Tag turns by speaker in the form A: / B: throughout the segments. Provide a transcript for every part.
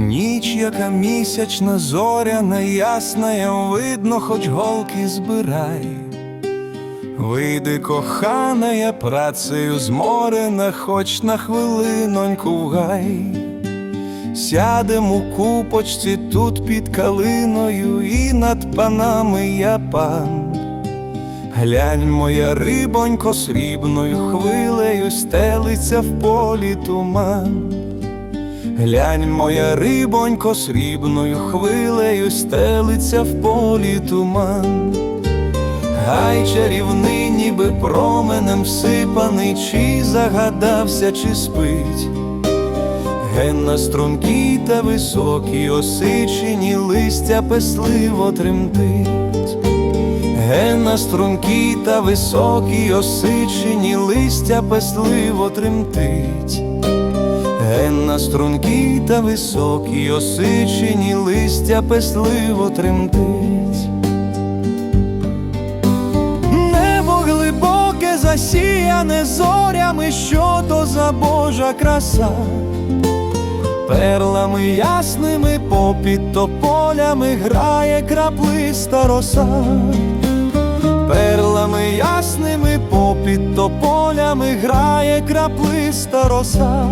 A: Зіронька місячна, зоряна, ясна, видно, хоч голки збирай. Вийди, кохана, я працею зморена, хоч на хвилиноньку в гай. Сядем у купочці тут під калиною, і над панами я пан. Глянь, моя рибонько срібною хвилею стелиться в полі туман. Глянь, моя рибонько срібною хвилею стелиться в полі туман. Гай чарівний, ніби променем всипаний, чи загадався, чи спить. Ген на стрункі та високі осичені листя песливо тремтить. Ген на стрункі та високі осичені листя песливо тремтить. На стрункі та високі осичені листя песливо тремтить. Небо глибоке засіяне зорями, що то за Божа краса, перлами ясними попід тополями грає краплиста роса, перлами ясними попід тополями грає краплиста роса.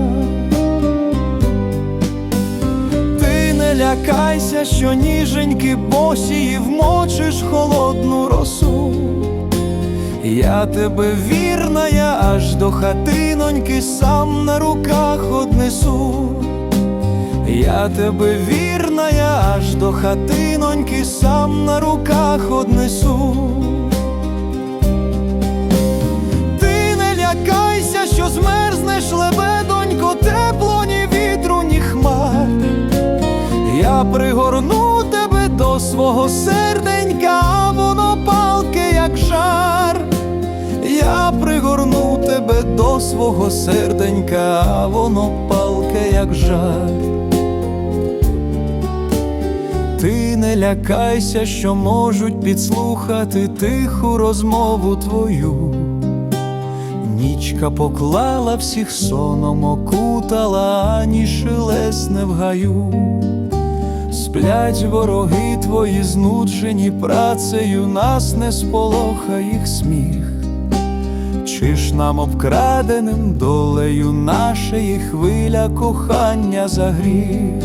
A: Лякайся, що ніженьки босії вмочиш холодну росу. Я тебе вірна, я аж до хатиноньки сам на руках однесу. Я тебе вірна, я аж до хатиноньки сам на руках однесу. Пригорну тебе до свого серденька, воно палке, як жар. Я пригорну тебе до свого серденька, воно палке, як жар. Ти не лякайся, що можуть підслухати тиху розмову твою. Нічка поклала всіх соном, окутала, ані шелесне в гаю. Сплять вороги твої, знуджені працею, нас не сполоха їх сміх. Чи ж нам обкраденим долею нашої хвиля кохання за гріх?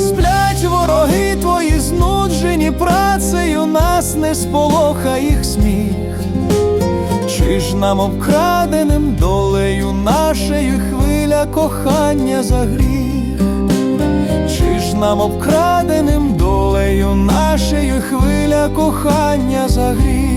A: Сплять вороги твої, знуджені працею, нас не сполоха їх сміх. Чи ж нам обкраденим долею нашої хвиля кохання за гріх? Нам обкраденим долею нашею хвиля кохання за гріх?